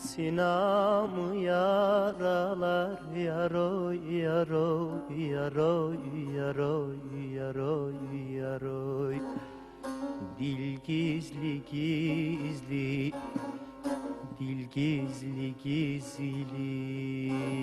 Sinamı yaralar yaroy yaroy yaroy yaroy yaroy yaroy. Dil gizli gizli Dil gizli gizli